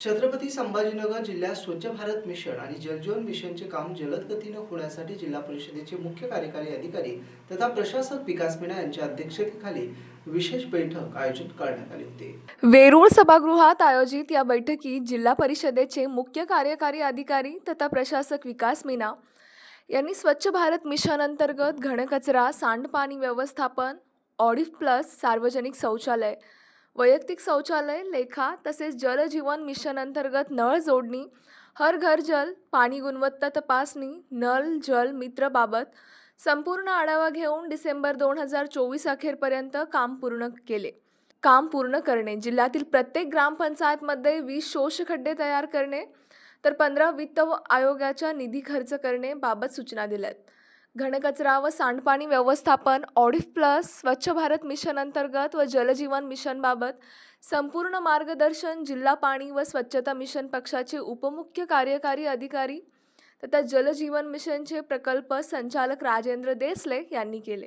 छत्रपती संभाजीनगर जिल्ह्यात स्वच्छ भारत मिशन आणि जलजीवन मिशनचे काम जलद गतीनं होण्यासाठी जिल्हा परिषदेचे मुख्य कार्यकारी अधिकारी तथा प्रशासक विकास मीना यांच्या अध्यक्षतेखाली विशेष बैठक आयोजित करण्यात आली होती. वेरूळ सभागृहात आयोजित या बैठकीत जिल्हा परिषदेचे मुख्य कार्यकारी अधिकारी तथा प्रशासक विकास मीना यांनी स्वच्छ भारत मिशन अंतर्गत घनकचरा सांडपाणी व्यवस्थापन ऑडिफ प्लस सार्वजनिक शौचालय वैयक्तिक शौचालय लेखा तसेच जलजीवन मिशन अंतर्गत नळ जोडणी हर घर जल पाणी गुणवत्ता तपासणी नल जल मित्रबाबत संपूर्ण आढावा घेऊन डिसेंबर दोन हजार चोवीस अखेरपर्यंत काम पूर्ण केले. काम पूर्ण करणे जिल्ह्यातील प्रत्येक ग्रामपंचायतमध्ये वीस शोषखड्डे तयार करणे तर पंधरा वित्त व आयोगाच्या निधी खर्च करणे बाबत सूचना दिल्यात. घनकचरा व सांडपाणी व्यवस्थापन ऑडिफ प्लस स्वच्छ भारत मिशन अंतर्गत व जलजीवन मिशनबाबत संपूर्ण मार्गदर्शन जिल्हा पाणी व स्वच्छता मिशन पक्षाचे उपमुख्य कार्यकारी अधिकारी तथा जलजीवन मिशनचे प्रकल्प संचालक राजेंद्र देसले यांनी केले.